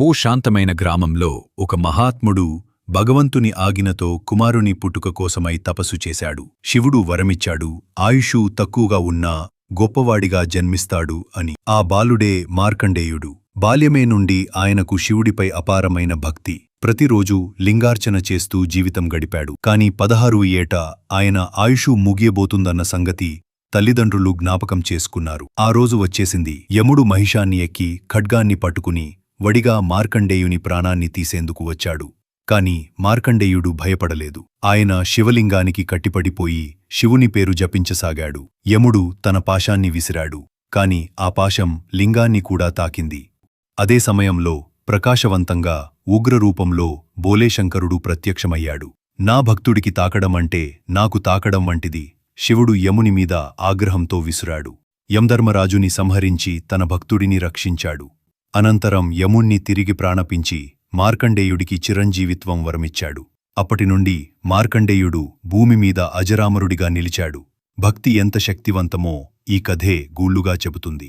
పోశాంతమైన గ్రామంలో ఒక మహాత్ముడు భగవంతుని ఆగినతో కుమారుని పుట్టుక కోసమై తపస్సు చేశాడు. శివుడు వరమిచ్చాడు. ఆయుషు తక్కువగా ఉన్నా గొప్పవాడిగా జన్మిస్తాడు అని. ఆ బాలుడే మార్కండేయుడు. బాల్యమే నుండి ఆయనకు శివుడిపై అపారమైన భక్తి. ప్రతిరోజూ లింగార్చన చేస్తూ జీవితం గడిపాడు. కాని పదహారు ఏట ఆయన ఆయుషు ముగియబోతుందన్న సంగతి తల్లిదండ్రులు జ్ఞాపకం చేసుకున్నారు. ఆ రోజు వచ్చేసింది. యముడు మహిషాన్ని ఎక్కి ఖడ్గాన్ని పట్టుకుని వడిగా మార్కండేయుని ప్రాణాన్ని తీసేందుకు వచ్చాడు. కాని మార్కండేయుడు భయపడలేదు. ఆయన శివలింగానికి కట్టిపడిపోయి శివుని పేరు జపించసాగాడు. యముడు తన పాశాన్ని విసిరాడు. కాని ఆ పాశం లింగాన్ని కూడా తాకింది. అదే సమయంలో ప్రకాశవంతంగా ఉగ్రరూపంలో బోలేశంకరుడు ప్రత్యక్షమయ్యాడు. నా భక్తుడికి తాకడమంటే నాకు తాకడం వంటిది. శివుడు యముని మీద ఆగ్రహంతో విసురాడు. యమధర్మరాజుని సంహరించి తన భక్తుడిని రక్షించాడు. అనంతరం యముణ్ణి తిరిగి ప్రాణపించి మార్కండేయుడికి చిరంజీవిత్వం వరమిచ్చాడు. అప్పటినుండి మార్కండేయుడు భూమిమీద అజరామరుడిగా నిలిచాడు. భక్తి ఎంత శక్తివంతమో ఈ కథే గూళ్ళుగా చెబుతుంది.